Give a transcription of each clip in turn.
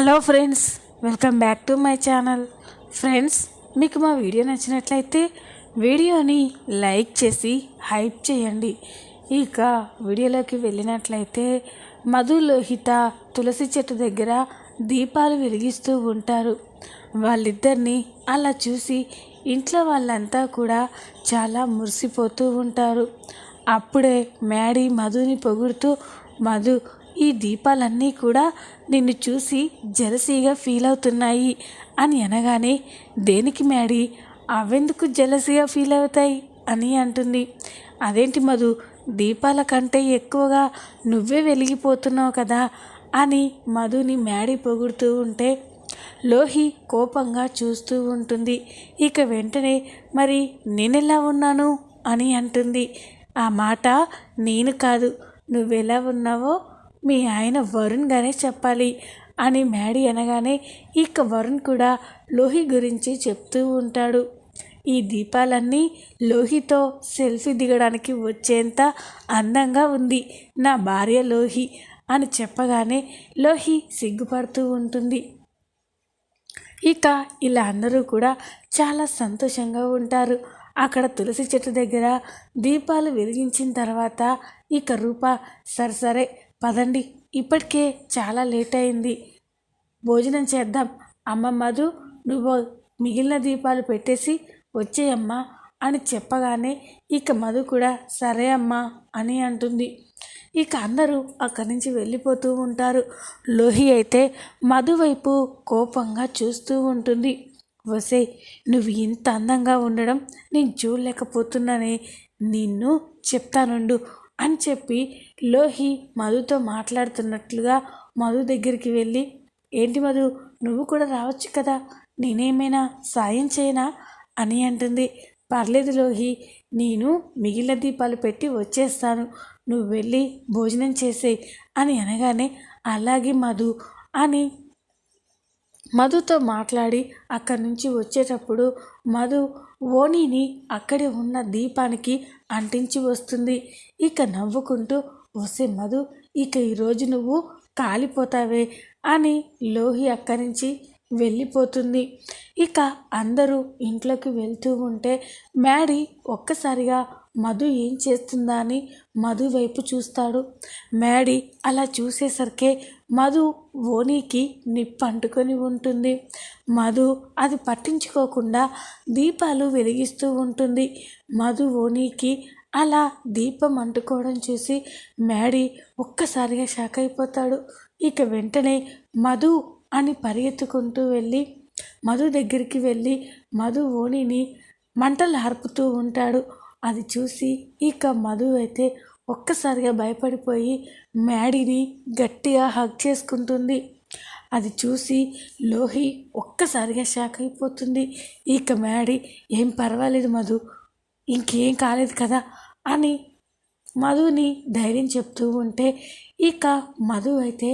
Hello friends welcome back to my channel friends మీకు మా video నచ్చినట్లయితే వీడియోని లైక్ చేసి హైప్ చేయండి. ఇక వీడియోలోకి వెళ్ళినట్లయితే మధు లోహిత తులసి చెట్టు దగ్గర దీపాలు వెలిగిస్తూ ఉంటారు. వాళ్ళిద్దరిని అలా చూసి ఇంట్లో వాళ్ళంతా కూడా చాలా మురిసిపోతూ ఉంటారు. అప్పుడే మ్యాడీ మధుని పొగుడుతూ మధు ఈ దీపాలన్నీ కూడా నిన్ను చూసి జలసీగా ఫీల్ అవుతున్నాయి అని అనగానే దేనికి మ్యాడీ? అవెందుకు జలసీగా ఫీల్ అవుతాయి? అని అంటుంది. అదేంటి మధు దీపాల కంటే ఎక్కువగా నువ్వే వెలిగిపోతున్నావు కదా? అని మధుని మ్యాడీ పొగుడుతూ ఉంటే లోహి కోపంగా చూస్తూ ఉంటుంది. ఇక వెంటనే మరి నేనెలా ఉన్నాను? అని అంటుంది. ఆ మాట నేను కాదు. నువ్వెలా ఉన్నావో మీ ఆయన వరుణ్ గానే చెప్పాలి అని మ్యాడీ అనగానే ఇక వరుణ్ కూడా లోహి గురించి చెప్తూ ఉంటాడు. ఈ దీపాలన్నీ లోహితో సెల్ఫీ దిగడానికి వచ్చేంత అందంగా ఉంది. నా భార్య లోహి అని చెప్పగానే లోహి సిగ్గుపడుతూ ఉంటుంది. ఇక ఇలా అందరూ కూడా చాలా సంతోషంగా ఉంటారు. అక్కడ తులసి చెట్టు దగ్గర దీపాలు వెలిగించిన తర్వాత ఇక రూప సరే సరే పదండి. ఇప్పటికే చాలా లేట్ అయింది. భోజనం చేద్దాం. అమ్మ మధు నువ్వు మిగిలిన దీపాలు పెట్టేసి వచ్చేయమ్మా అని చెప్పగానే ఇక మధు కూడా సరే అమ్మా అని అంటుంది. ఇక అందరూ అక్కడి నుంచి వెళ్ళిపోతూ ఉంటారు. లోహి అయితే మధు వైపు కోపంగా చూస్తూ ఉంటుంది. వసే నువ్వు ఇంత అందంగా ఉండడం నేను చూడలేకపోతున్నానే. నిన్ను చెప్తానుండు. అని చెప్పి లోహి మధుతో మాట్లాడుతున్నట్లుగా మధు దగ్గరికి వెళ్ళి ఏంటి మధు నువ్వు కూడా రావచ్చు కదా? నేనేమైనా సాయం చేయనా? అని అంటుంది. పర్లేదు లోహి నేను మిగిలిన దీపాలు పెట్టి వచ్చేస్తాను. నువ్వు వెళ్ళి భోజనం చేసే అని అనగానే అలాగే మధు అని మధుతో మాట్లాడి అక్కడి నుంచి వచ్చేటప్పుడు మధు ఓణిని అక్కడే ఉన్న దీపానికి అంటించి వస్తుంది. ఇక నవ్వుకుంటూ వసే మధు ఇక ఈరోజు నువ్వు కాలిపోతావే అని లోహి అక్కడి నుంచి వెళ్ళిపోతుంది. ఇక అందరూ ఇంట్లోకి వెళ్తూ ఉంటే మ్యాడీ ఒక్కసారిగా మధు ఏం చేస్తుందా అని మధు వైపు చూస్తాడు. మ్యాడీ అలా చూసేసరికే మధు ఓనీకి నిప్పు అంటుకొని ఉంటుంది. మధు అది పట్టించుకోకుండా దీపాలు వెలిగిస్తూ ఉంటుంది. మధు ఓనీకి అలా దీపం అంటుకోవడం చూసి మ్యాడీ ఒక్కసారిగా షాక్ అయిపోతాడు. ఇక వెంటనే మధు అని పరిగెత్తుకుంటూ వెళ్ళి మధు దగ్గరికి వెళ్ళి మధు ఓణిని మంటలు ఆర్పుతూ ఉంటాడు. అది చూసి ఇక మధు అయితే ఒక్కసారిగా భయపడిపోయి మ్యాడీని గట్టిగా హగ్ చేసుకుంటుంది. అది చూసి లోహి ఒక్కసారిగా షాక్ అయిపోతుంది. ఇక మ్యాడీ ఏం పర్వాలేదు మధు ఇంకేం కాలేదు కదా అని మధుని ధైర్యం చెప్తూ ఉంటే ఇక మధు అయితే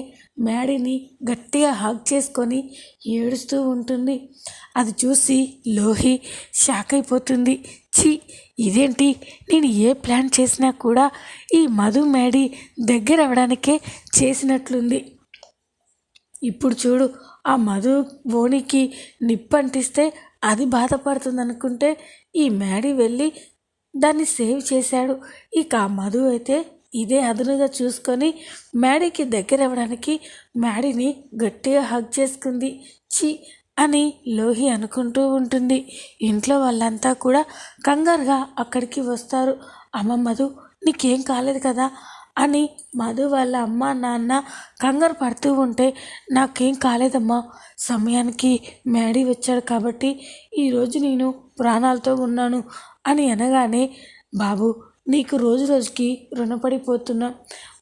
మ్యాడీని గట్టిగా హగ్ చేసుకొని ఏడుస్తూ ఉంటుంది. అది చూసి లోహి షాక్ అయిపోతుంది. ఛీ ఇదేంటి? నేను ఏ ప్లాన్ చేసినా కూడా ఈ మధు మేడి దగ్గర అవ్వడానికే చేసినట్లుంది. ఇప్పుడు చూడు ఆ మధు ఓనికి నిప్పంటిస్తే అది బాధపడుతుంది అనుకుంటే ఈ మేడి వెళ్ళి దాన్ని సేవ్ చేశాడు. ఇక ఆ మధు అయితే ఇదే అదునుగా చూసుకొని మేడీకి దగ్గర అవ్వడానికి మ్యాడీని గట్టిగా హగ్ చేసుకుంది. చి అని లోహి అనుకుంటూ ఉంటుంది. ఇంట్లో వాళ్ళంతా కూడా కంగారుగా అక్కడికి వస్తారు. అమ్మ మధు నీకేం కాలేదు కదా? అని మధు వాళ్ళ అమ్మ నాన్న కంగారు పడుతూ ఉంటే నాకేం కాలేదమ్మా. సమయానికి మ్యాడీ వచ్చాడు కాబట్టి ఈరోజు నేను ప్రాణాలతో ఉన్నాను అని అనగానే బాబు నీకు రోజు రోజుకి రుణపడిపోతున్నా.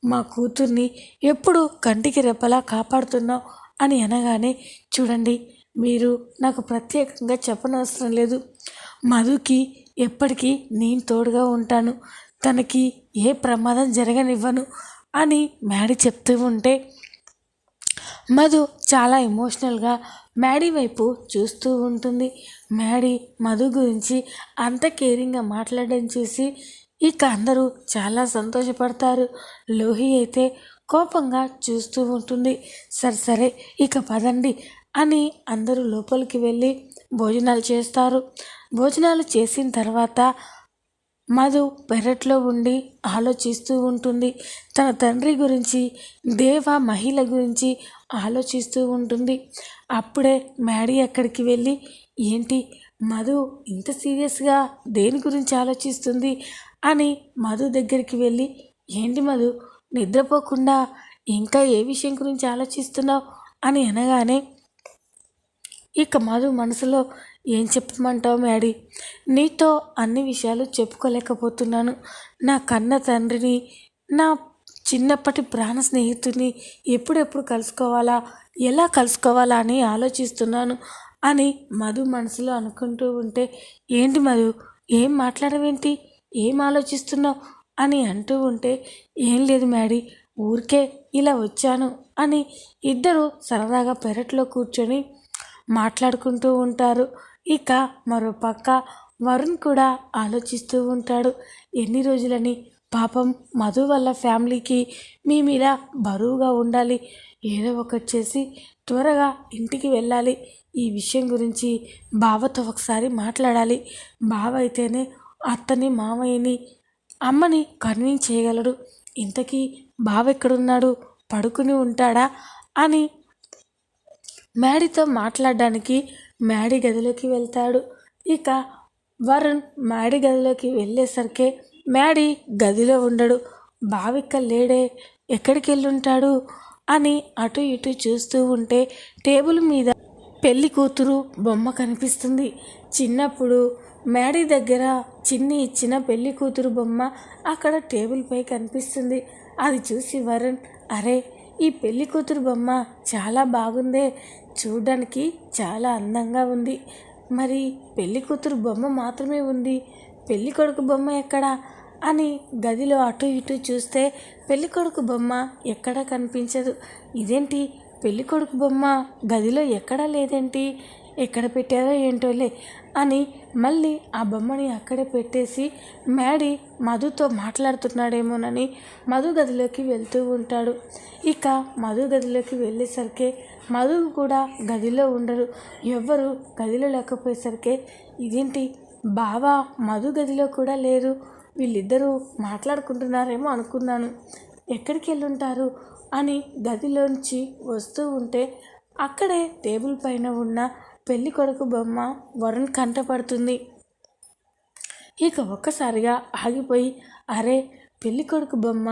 మా కూతుర్ని ఎప్పుడు కంటికి రెప్పలా కాపాడుతున్నావు? అని అనగానే చూడండి మీరు నాకు ప్రత్యేకంగా చెప్పనవసరం లేదు. మధుకి ఎప్పటికీ నేను తోడుగా ఉంటాను. తనకి ఏ ప్రమాదం జరగనివ్వను అని మ్యాడీ చెప్తూ ఉంటే మధు చాలా ఎమోషనల్గా మ్యాడీ వైపు చూస్తూ ఉంటుంది. మ్యాడీ మధు గురించి అంత కేరింగ్గా మాట్లాడడం చూసి ఇక అందరూ చాలా సంతోషపడతారు. లోహి అయితే కోపంగా చూస్తూ ఉంటుంది. సరే సరే ఇక పదండి. అని అందరూ లోపలికి వెళ్ళి భోజనాలు చేస్తారు. భోజనాలు చేసిన తర్వాత మధు పెరట్లో ఉండి ఆలోచిస్తూ ఉంటుంది. తన తండ్రి గురించి దేవ మహిళ గురించి ఆలోచిస్తూ ఉంటుంది. అప్పుడే మ్యాడీ అక్కడికి వెళ్ళి ఏంటి మధు ఇంత సీరియస్గా దేని గురించి ఆలోచిస్తుంది? అని మధు దగ్గరికి వెళ్ళి ఏంటి మధు నిద్రపోకుండా ఇంకా ఏ విషయం గురించి ఆలోచిస్తున్నావు? అని అనగానే ఇక మధు మనసులో ఏం చెప్పమంటావు మ్యాడీ? నీతో అన్ని విషయాలు చెప్పుకోలేకపోతున్నాను. నా కన్న తండ్రిని నా చిన్నప్పటి ప్రాణ స్నేహితుడిని ఎప్పుడెప్పుడు కలుసుకోవాలా ఎలా కలుసుకోవాలా అని ఆలోచిస్తున్నాను అని మధు మనసులో అనుకుంటూ ఉంటే ఏంటి మధు ఏం మాట్లాడవేంటి ఏం ఆలోచిస్తున్నావు అని అంటూ ఉంటే ఏం లేదు మ్యాడీ ఊరికే ఇలా వచ్చాను అని ఇద్దరు సరదాగా పెరట్లో కూర్చొని మాట్లాడుకుంటూ ఉంటారు. ఇక మరో పక్క వరుణ్ కూడా ఆలోచిస్తూ ఉంటాడు. ఎన్ని రోజులని పాపం మధు వల్ల ఫ్యామిలీకి మీ బరువుగా ఉండాలి. ఏదో ఒకటి చేసి త్వరగా ఇంటికి వెళ్ళాలి. ఈ విషయం గురించి బావతో ఒకసారి మాట్లాడాలి. బావ అయితేనే అత్తని మామయ్యని అమ్మని కన్విన్స్ చేయగలడు. ఇంతకీ బావ ఎక్కడున్నాడు? పడుకుని ఉంటాడా? అని మ్యాడీతో మాట్లాడడానికి మ్యాడీ గదిలోకి వెళ్తాడు. ఇక వరుణ్ మ్యాడీ గదిలోకి వెళ్ళేసరికి మ్యాడీ గదిలో ఉండడు. బావిక్క లేడే ఎక్కడికి వెళ్ళుంటాడు అని అటు ఇటు చూస్తూ ఉంటే టేబుల్ మీద పెళ్ళి కూతురు బొమ్మ కనిపిస్తుంది. చిన్నప్పుడు మ్యాడీ దగ్గర చిన్ని ఇచ్చిన పెళ్ళి కూతురు బొమ్మ అక్కడ టేబుల్పై కనిపిస్తుంది. అది చూసి వరుణ్ అరే ఈ పెళ్ళి కూతురు బొమ్మ చాలా బాగుందే. చూడడానికి చాలా అందంగా ఉంది. మరి పెళ్ళి కూతురు బొమ్మ మాత్రమే ఉంది. పెళ్ళి కొడుకు బొమ్మ ఎక్కడా? అని గదిలో అటు ఇటు చూస్తే పెళ్ళి కొడుకు బొమ్మ ఎక్కడా కనిపించదు. ఇదేంటి? పెళ్ళి కొడుకు బొమ్మ గదిలో ఎక్కడా లేదేంటి? ఎక్కడ పెట్టారో ఏంటోలే అని మళ్ళీ ఆ బొమ్మని అక్కడే పెట్టేసి మ్యాడీ మధుతో మాట్లాడుతున్నాడేమోనని మధు గదిలోకి వెళ్తూ ఉంటాడు. ఇక మధు గదిలోకి వెళ్ళేసరికి మధు కూడా గదిలో ఉండరు ఎవ్వరు గదిలో లేకపోయేసరికి ఇదేంటి? బావా మధు గదిలో కూడా లేరు. వీళ్ళిద్దరూ మాట్లాడుకుంటున్నారేమో అనుకున్నాను. ఎక్కడికి వెళ్ళుంటారు? అని గదిలోంచి వస్తూ ఉంటే అక్కడే టేబుల్ పైన ఉన్న పెళ్ళి కొడుకు బొమ్మ వరుణ్ కంటపడుతుంది. ఇక ఒక్కసారిగా ఆగిపోయి అరే పెళ్ళి కొడుకు బొమ్మ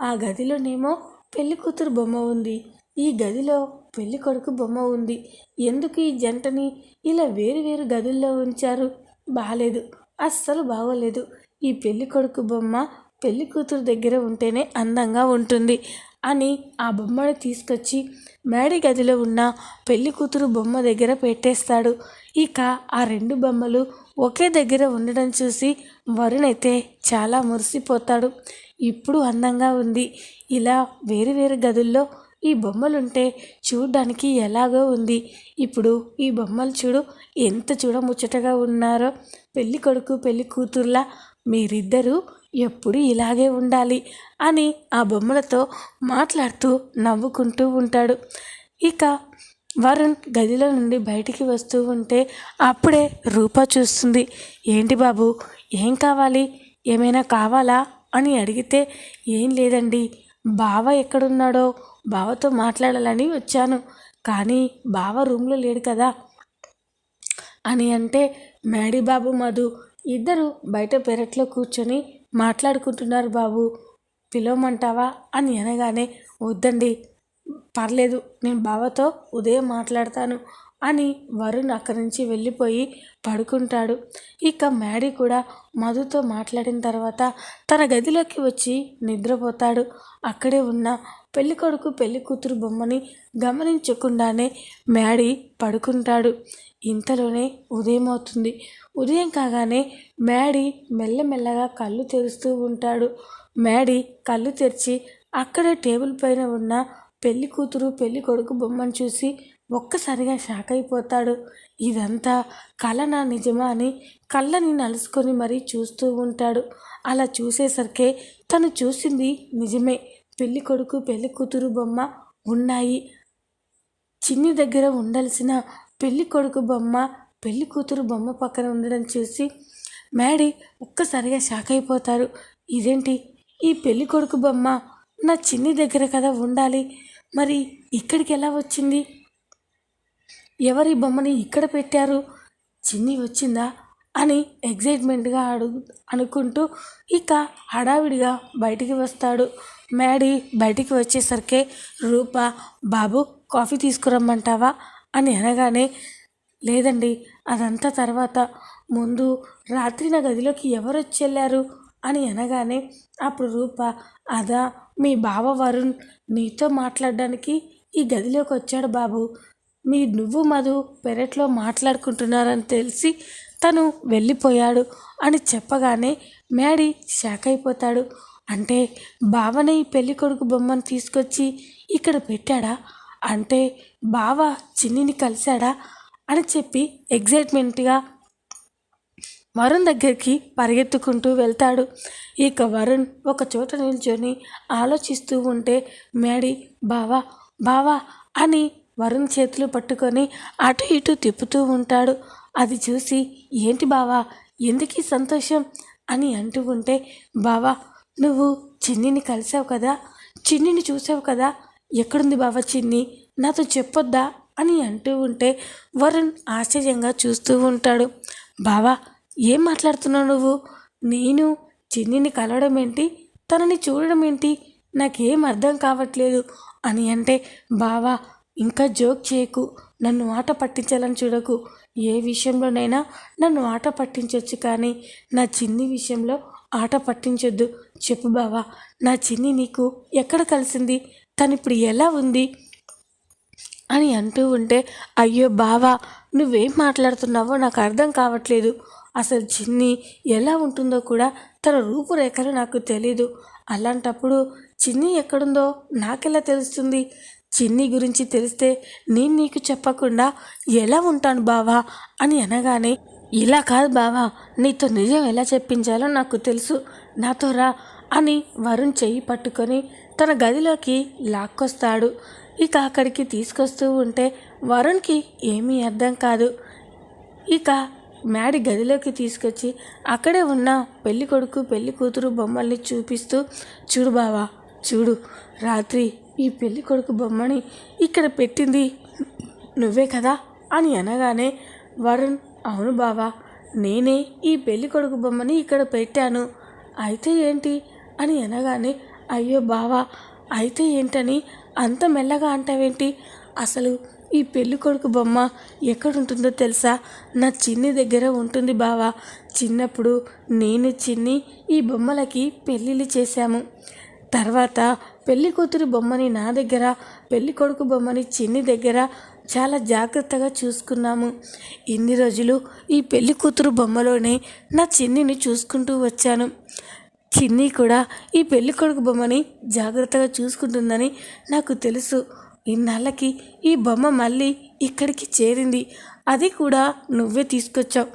ఆ గదిలోనేమో పెళ్ళి కూతురు బొమ్మ ఉంది. ఈ గదిలో పెళ్ళి కొడుకు బొమ్మ ఉంది. ఎందుకు ఈ జంటని ఇలా వేరు వేరు గదుల్లో ఉంచారు? బాగాలేదు అస్సలు బాగోలేదు. ఈ పెళ్ళి కొడుకు బొమ్మ పెళ్ళి కూతురు దగ్గర ఉంటేనే అందంగా ఉంటుంది. అని ఆ బొమ్మను తీసుకొచ్చి మేడి గదిలో ఉన్న పెళ్ళి కూతురు బొమ్మ దగ్గర పెట్టేస్తాడు. ఇక ఆ రెండు బొమ్మలు ఒకే దగ్గర ఉండడం చూసి వరుణ్ అయితే చాలా మురిసిపోతాడు. ఇప్పుడు అందంగా ఉంది. ఇలా వేరు వేరు గదుల్లో ఈ బొమ్మలుంటే చూడ్డానికి ఎలాగో ఉంది. ఇప్పుడు ఈ బొమ్మలు చూడు ఎంత చూడముచ్చటగా ఉన్నారో. పెళ్ళి కొడుకు పెళ్ళి కూతుర్లా మీరిద్దరూ ఎప్పుడు ఇలాగే ఉండాలి అని ఆ బొమ్మలతో మాట్లాడుతూ నవ్వుకుంటూ ఉంటాడు. ఇక వరుణ్ గదిలో నుండి బయటికి వస్తూ ఉంటే అప్పుడే రూప చూస్తుంది. ఏంటి బాబు ఏం కావాలి? ఏమైనా కావాలా? అని అడిగితే ఏం లేదండి బావ ఎక్కడున్నాడో బావతో మాట్లాడాలని వచ్చాను. కానీ బావ రూమ్లో లేడు కదా అని అంటే మేడీ బాబు మధు ఇద్దరు బయట పెరట్లో కూర్చొని మాట్లాడుకుంటున్నారు బాబు. పిలవమంటావా? అని అనగానే వద్దండి. పర్లేదు నేను బావతో ఉదయం మాట్లాడతాను అని వరుణ్ అక్కడి నుంచి వెళ్ళిపోయి పడుకుంటాడు. ఇక మ్యాడీ కూడా మధుతో మాట్లాడిన తర్వాత తన గదిలోకి వచ్చి నిద్రపోతాడు. అక్కడే ఉన్న పెళ్ళికొడుకు పెళ్ళి కూతురు బొమ్మని గమనించకుండానే మ్యాడీ పడుకుంటాడు. ఇంతలోనే ఉదయం అవుతుంది ఉదయం కాగానే మ్యాడీ మెల్లమెల్లగా కళ్ళు తెరుస్తూ ఉంటాడు. మ్యాడీ కళ్ళు తెరిచి అక్కడే టేబుల్ పైన ఉన్న పెళ్ళి కూతురు పెళ్ళి కొడుకు బొమ్మను చూసి ఒక్కసారిగా షాక్ అయిపోతాడు. ఇదంతా కలనా నిజమా అని కళ్ళని నలుసుకొని మరీ చూస్తూ ఉంటాడు. అలా చూసేసరికే తను చూసింది నిజమే. పెళ్ళి కొడుకు పెళ్ళి కూతురు బొమ్మ ఉన్నాయి. చిన్ని దగ్గర ఉండాల్సిన పెళ్ళి కొడుకు బొమ్మ పెళ్ళి కూతురు బొమ్మ పక్కన ఉండడం చూసి మ్యాడీ ఒక్కసారిగా షాక్ అయిపోతారు. ఇదేంటి? ఈ పెళ్ళి కొడుకు బొమ్మ నా చిన్ని దగ్గర కదా ఉండాలి. మరి ఇక్కడికి ఎలా వచ్చింది? ఎవరి బొమ్మని ఇక్కడ పెట్టారు? చిన్ని వచ్చిందా? అని ఎగ్జైట్మెంట్గా అడుగు అనుకుంటూ ఇక హడావిడిగా బయటికి వస్తాడు. మ్యాడీ బయటికి వచ్చేసరికి రూప బాబు కాఫీ తీసుకురమ్మంటావా? అని అనగానే లేదండి అదంతా తర్వాత ముందు రాత్రి నా గదిలోకి ఎవరు వచ్చెళ్ళారు అని అనగానే అప్పుడు రూప అదా మీ బావ వరుణ్ నీతో మాట్లాడడానికి ఈ గదిలోకి వచ్చాడు బాబు. మీ నువ్వు మధు పెరట్లో మాట్లాడుకుంటున్నారని తెలిసి తను వెళ్ళిపోయాడు అని చెప్పగానే మ్యాడీ షాక్ అయిపోతాడు అంటే బావనే ఈ పెళ్ళి కొడుకు బొమ్మను తీసుకొచ్చి ఇక్కడ పెట్టాడా? అంటే బావ చిన్నిని కలిశాడా? అని చెప్పి ఎగ్జైట్మెంట్గా వరుణ్ దగ్గరికి పరిగెత్తుకుంటూ వెళ్తాడు. ఇక వరుణ్ ఒక చోట నిల్చొని ఆలోచిస్తూ ఉంటే మేడి బావా బావా అని వరుణ్ చేతులు పట్టుకొని అటు ఇటు తిప్పుతూ ఉంటాడు. అది చూసి ఏంటి బావా ఎందుకు సంతోషం? అని అంటూ ఉంటే బావా నువ్వు చిన్నిని కలిసావు కదా చిన్నిని చూసావు కదా ఎక్కడుంది బావా చిన్ని? నాతో చెప్పొద్దా? అని అంటూ ఉంటే వరుణ్ ఆశ్చర్యంగా చూస్తూ ఉంటాడు. బావా ఏం మాట్లాడుతున్నావు నువ్వు? నేను చిన్నిని కలవడం ఏంటి? తనని చూడడం ఏంటి? నాకేం అర్థం కావట్లేదు అని అంటే బావా ఇంకా జోక్ చేయకు. నన్ను ఆట పట్టించాలని చూడకు. ఏ విషయంలోనైనా నన్ను ఆట పట్టించవచ్చు కానీ నా చిన్ని విషయంలో ఆట పట్టించొద్దు. చెప్పు బావా నా చిన్ని నీకు ఎక్కడ కలిసింది? తను ఇప్పుడు ఎలా ఉంది? అని అంటూ ఉంటే అయ్యో బావా నువ్వేం మాట్లాడుతున్నావో నాకు అర్థం కావట్లేదు. అసలు చిన్ని ఎలా ఉంటుందో కూడా తన రూపురేఖలు నాకు తెలీదు. అలాంటప్పుడు చిన్ని ఎక్కడుందో నాకెలా తెలుస్తుంది? చిన్ని గురించి తెలిస్తే నేను నీకు చెప్పకుండా ఎలా ఉంటాను బావా అని అనగానే ఇలా కాదు బావా నీతో నిజం ఎలా చెప్పించాలో నాకు తెలుసు. నాతో రా అని వరుణ్ చెయ్యి పట్టుకొని తన గదిలోకి లాక్కొస్తాడు. ఇక అక్కడికి తీసుకొస్తూ ఉంటే వరుణ్కి ఏమీ అర్థం కాదు. ఇక మ్యాడి గదిలోకి తీసుకొచ్చి అక్కడే ఉన్న పెళ్ళి కొడుకు పెళ్ళి కూతురు బొమ్మల్ని చూపిస్తూ చూడు బావా చూడు రాత్రి ఈ పెళ్ళి కొడుకు బొమ్మని ఇక్కడ పెట్టింది నువ్వే కదా అని అనగానే వరుణ్ అవును బావా నేనే ఈ పెళ్ళి కొడుకు బొమ్మని ఇక్కడ పెట్టాను. అయితే ఏంటి? అని అనగానే అయ్యో బావా అయితే ఏంటని అంత మెల్లగా అంటావేంటి? అసలు ఈ పెళ్ళి కొడుకు బొమ్మ ఎక్కడుంటుందో తెలుసా? నా చిన్ని దగ్గర ఉంటుంది బావా. చిన్నప్పుడు నేను చిన్ని ఈ బొమ్మలకి పెళ్ళిళ్ళు చేశాము. తర్వాత పెళ్ళి కూతురు బొమ్మని నా దగ్గర పెళ్ళి కొడుకు బొమ్మని చిన్ని దగ్గర చాలా జాగ్రత్తగా చూసుకున్నాము. ఇన్ని రోజులు ఈ పెళ్ళి కూతురు బొమ్మలోనే నా చిన్నిని చూసుకుంటూ వచ్చాను. చిన్ని కూడా ఈ పెళ్ళి కొడుకు బొమ్మని జాగ్రత్తగా చూసుకుంటుందని నాకు తెలుసు. ఇన్నాళ్ళకి ఈ బొమ్మ మళ్ళీ ఇక్కడికి చేరింది. అది కూడా నువ్వే తీసుకొచ్చావు.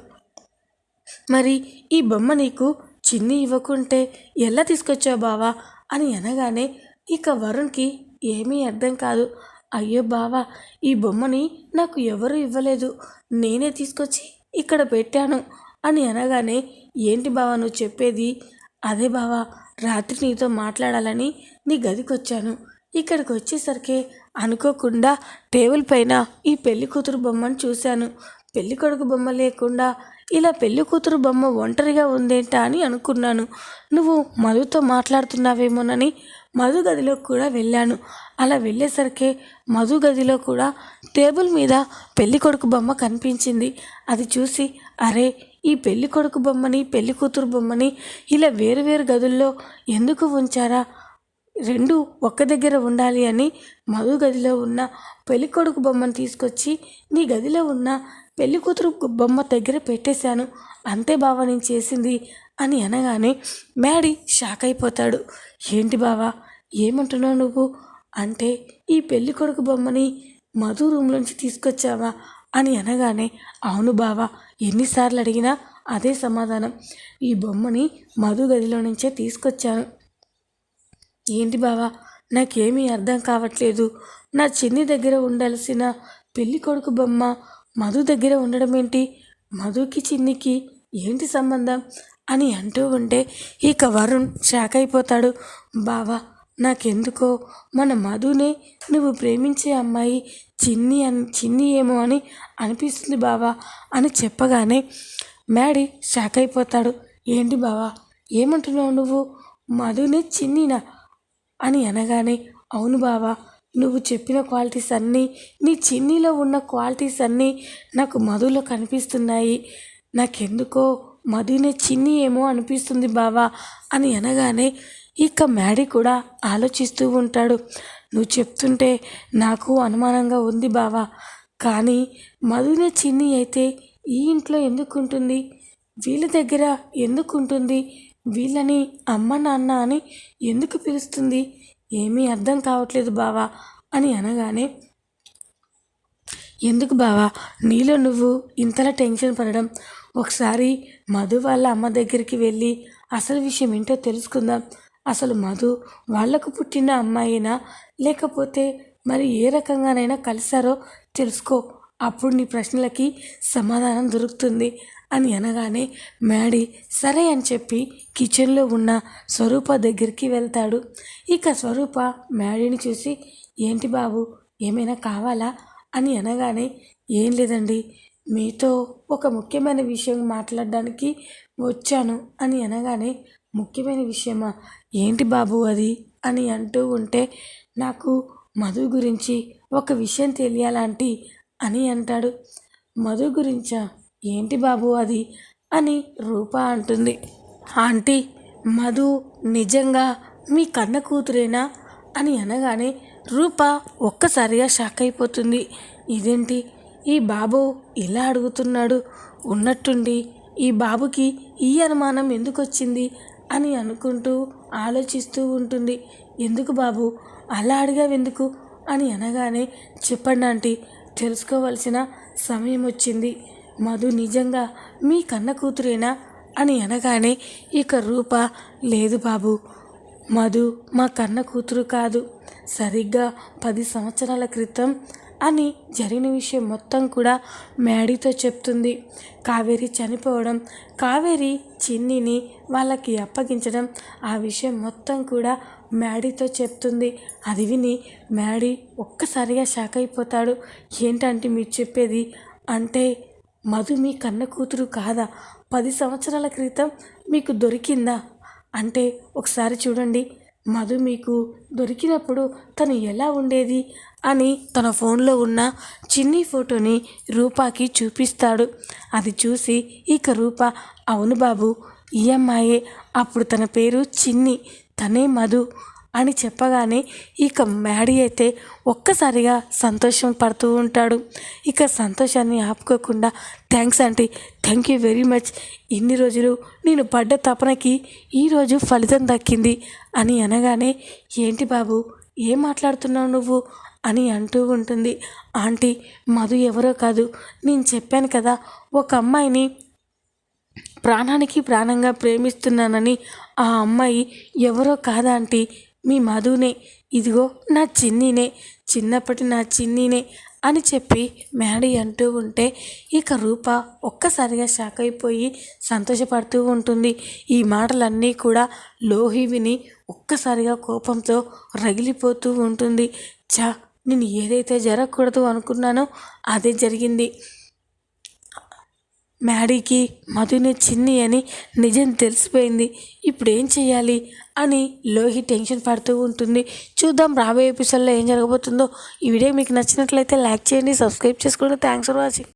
మరి ఈ బొమ్మ నీకు చిన్ని ఇవ్వకుంటే ఎలా తీసుకొచ్చావు బావా? అని అనగానే ఇక వరుణ్కి ఏమీ అర్థం కాదు. అయ్యో బావా ఈ బొమ్మని నాకు ఎవరు ఇవ్వలేదు. నేనే తీసుకొచ్చి ఇక్కడ పెట్టాను. అని అనగానే ఏంటి బావా నువ్వు చెప్పేది? అదే బావా రాత్రి నీతో మాట్లాడాలని నీ గదికి వచ్చాను ఇక్కడికి వచ్చేసరికి అనుకోకుండా టేబుల్ పైన ఈ పెళ్ళి కూతురు బొమ్మను చూశాను. పెళ్ళి కొడుకు బొమ్మ లేకుండా ఇలా పెళ్ళి కూతురు బొమ్మ ఒంటరిగా ఉందేంటా అని అనుకున్నాను. నువ్వు మధుతో మాట్లాడుతున్నావేమోనని మధు గదిలో కూడా వెళ్ళాను. అలా వెళ్ళేసరికి మధు గదిలో కూడా టేబుల్ మీద పెళ్ళి కొడుకు బొమ్మ కనిపించింది. అది చూసి అరే ఈ పెళ్ళి కొడుకు బొమ్మని పెళ్ళి కూతురు బొమ్మని ఇలా వేరు వేరు గదుల్లో ఎందుకు ఉంచారా? రెండు ఒక్క దగ్గర ఉండాలి అని మధు గదిలో ఉన్న పెళ్ళి కొడుకు బొమ్మను తీసుకొచ్చి నీ గదిలో ఉన్న పెళ్ళి కూతురు బొమ్మ దగ్గర పెట్టేశాను అంతే బావా నేను చేసింది అని అనగానే మ్యాడీ షాక్ అయిపోతాడు. ఏంటి బావా ఏమంటున్నావు నువ్వు? అంటే ఈ పెళ్ళి కొడుకు బొమ్మని మధు రూమ్లోంచి తీసుకొచ్చావా? అని అనగానే అవును బావా ఎన్నిసార్లు అడిగినా అదే సమాధానం. ఈ బొమ్మని మధు గదిలో నుంచే తీసుకొచ్చాను. ఏంటి బావా నాకేమీ అర్థం కావట్లేదు. నా చిన్ని దగ్గర ఉండాల్సిన పెళ్ళి కొడుకు బొమ్మ మధు దగ్గర ఉండడం ఏంటి మధుకి చిన్నికి ఏంటి సంబంధం? అని అంటూ ఉంటే ఇక వరుణ్ షాక్ అయిపోతాడు. బావా నాకెందుకో? మన మధునే నువ్వు ప్రేమించే అమ్మాయి చిన్ని అని చిన్ని ఏమో అని అనిపిస్తుంది బావా అని చెప్పగానే మ్యాడీ షాక్ అయిపోతాడు. ఏంటి బావా? ఏమంటున్నావు నువ్వు? మధునే చిన్నినా? అని అనగానే అవును బావా నువ్వు చెప్పిన క్వాలిటీస్ అన్నీ నీ చిన్నిలో ఉన్న క్వాలిటీస్ అన్నీ నాకు మధులో కనిపిస్తున్నాయి. నాకెందుకో? మధునే చిన్ని ఏమో అనిపిస్తుంది బావా అని అనగానే ఇక మ్యాడీ కూడా ఆలోచిస్తూ ఉంటాడు. నువ్వు చెప్తుంటే నాకు అనుమానంగా ఉంది బావా. కానీ మధునే చిన్ని అయితే ఈ ఇంట్లో ఎందుకు ఉంటుంది వీళ్ళ దగ్గర ఎందుకు ఉంటుంది వీళ్ళని అమ్మ నాన్న అని ఎందుకు పిలుస్తుంది? ఏమీ అర్థం కావట్లేదు బావా అని అనగానే ఎందుకు బావా? నీలో నువ్వు ఇంతలా టెన్షన్ పడడం. ఒకసారి మధు వాళ్ళ అమ్మ దగ్గరికి వెళ్ళి అసలు విషయం ఏంటో తెలుసుకుందాం. అసలు మధు వాళ్ళకు పుట్టిన అమ్మాయినా లేకపోతే మరి ఏ రకంగానైనా కలిశారో తెలుసుకో. అప్పుడు నీ ప్రశ్నలకి సమాధానం దొరుకుతుంది అని అనగానే మ్యాడీ సరే అని చెప్పి కిచెన్లో ఉన్న స్వరూప దగ్గరికి వెళ్తాడు. ఇక స్వరూప మ్యాడీని చూసి ఏంటి బాబు ఏమైనా కావాలా? అని అనగానే ఏం లేదండి మీతో ఒక ముఖ్యమైన విషయం మాట్లాడడానికి వచ్చాను అని అనగానే ముఖ్యమైన విషయమా? ఏంటి బాబు అది? అని అంటూ ఉంటే నాకు మధు గురించి ఒక విషయం తెలియాలంటి అని అంటాడు. మధు గురించా? ఏంటి బాబు అది? అని రూప అంటుంది. ఆంటీ మధు నిజంగా మీ కన్న కూతురేనా? అని అనగానే రూప ఒక్కసారిగా షాక్ అయిపోతుంది. ఇదేంటి? ఈ బాబు ఇలా అడుగుతున్నాడు. ఉన్నట్టుండి ఈ బాబుకి ఈ అనుమానం ఎందుకు వచ్చింది అని అనుకుంటూ ఆలోచిస్తూ ఉంటుంది. ఎందుకు బాబు? అలా అడిగావెందుకు? అని అనగానే చెప్పండి ఆంటీ తెలుసుకోవలసిన సమయం వచ్చింది. మధు నిజంగా మీ కన్న కూతురేనా? అని అనగానే ఇక రూప లేదు బాబు. మధు మా కన్న కూతురు కాదు. సరిగ్గా పది సంవత్సరాల క్రితం అని జరిగిన విషయం మొత్తం కూడా మ్యాడీతో చెప్తుంది. కావేరి చనిపోవడం కావేరి చిన్నిని వాళ్ళకి అప్పగించడం ఆ విషయం మొత్తం కూడా మ్యాడీతో చెప్తుంది. అది విని మ్యాడీ ఒక్కసారిగా షాక్ అయిపోతాడు. ఏంటంటే మీరు చెప్పేది? అంటే మధు మీ కన్న కూతురు కాదా? పది సంవత్సరాల క్రితం మీకు దొరికిందా? అంటే ఒకసారి చూడండి. మధు మీకు దొరికినప్పుడు తను ఎలా ఉండేది అని తన ఫోన్లో ఉన్న చిన్ని ఫోటోని రూపాకి చూపిస్తాడు. అది చూసి ఇక రూప అవును బాబు ఈ అమ్మాయే. అప్పుడు తన పేరు చిన్ని తనే మధు. అని చెప్పగానే ఇక మ్యాడీ అయితే ఒక్కసారిగా సంతోషం పడుతూ ఉంటాడు. ఇక సంతోషాన్ని ఆపుకోకుండా thanks aunty thank you very much. ఇన్ని రోజులు నేను పడ్డ తపనకి ఈరోజు ఫలితం దక్కింది అని అనగానే ఏంటి బాబు ఏం మాట్లాడుతున్నావు నువ్వు? అని అంటూ ఉంటుంది. ఆంటీ మధు ఎవరో కాదు. నేను చెప్పాను కదా ఒక అమ్మాయిని ప్రాణానికి ప్రాణంగా ప్రేమిస్తున్నానని ఆ అమ్మాయి ఎవరో కాదా ఆంటీ? మీ మధునే ఇదిగో నా చిన్నినే చిన్నప్పటి నా చిన్నినే అని చెప్పి మేడి అంటూ ఉంటే ఇక రూప ఒక్కసారిగా షాక్ అయిపోయి సంతోషపడుతూ ఉంటుంది. ఈ మాటలన్నీ కూడా లోహి విని ఒక్కసారిగా కోపంతో రగిలిపోతూ ఉంటుంది. చా నేను ఏదైతే జరగకూడదు అనుకున్నానో అదే జరిగింది. మ్యాడీకి మధుని చిన్ని అని నిజం తెలిసిపోయింది. ఇప్పుడు ఏం చేయాలి అని లోహి టెన్షన్ పడుతూ ఉంటుంది. చూద్దాం రాబోయే ఎపిసోడ్లో ఏం జరగబోతుందో. ఈ వీడియో మీకు నచ్చినట్లయితే లైక్ చేయండి సబ్స్క్రైబ్ చేసుకోండి. Thanks for watching.